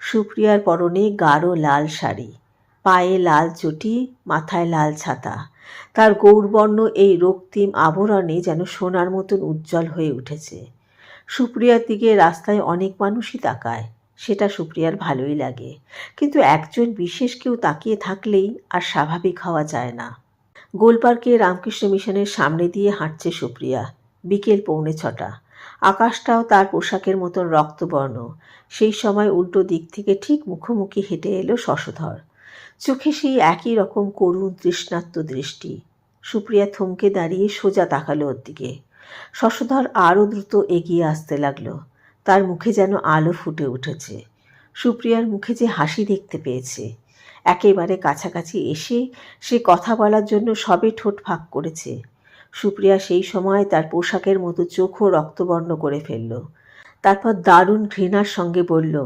সুপ্রিয়ার পরনে গাঢ় লাল শাড়ি, পায়ে লাল চটি, মাথায় লাল ছাতা। তার গৌরবর্ণ এই রক্তিম আবরণে যেন সোনার মতন উজ্জ্বল হয়ে উঠেছে। সুপ্রিয়ার দিকে রাস্তায় অনেক মানুষই তাকায়, সেটা সুপ্রিয়ার ভালোই লাগে। কিন্তু একজন বিশেষ কেউ তাকিয়ে থাকলেই আর স্বাভাবিক হওয়া যায় না। গোলপার্কে রামকৃষ্ণ মিশনের সামনে দিয়ে হাঁটছে সুপ্রিয়া, বিকেল পৌনে ছটা। আকাশটাও তার পোশাকের মতন রক্তবর্ণ। সেই সময় উল্টো দিক থেকে ঠিক মুখোমুখি হেঁটে এলো শশধর। চোখে সেই একই রকম করুণ তৃষ্ণাত্ম দৃষ্টি। সুপ্রিয়া থমকে দাঁড়িয়ে সোজা তাকালো ওর দিকে। শশধর আরও দ্রুত এগিয়ে আসতে লাগল। তার মুখে যেন আলো ফুটে উঠেছে। সুপ্রিয়ার মুখে যে হাসি দেখতে পেয়েছে। একেবারে কাছাকাছি এসে সে কথা বলার জন্য সবে ঠোঁট ফাঁক করেছে। সুপ্রিয়া সেই সময় তার পোশাকের মতো চোখও রক্তবর্ণ করে ফেলল। তারপর দারুণ ঘৃণার সঙ্গে বলল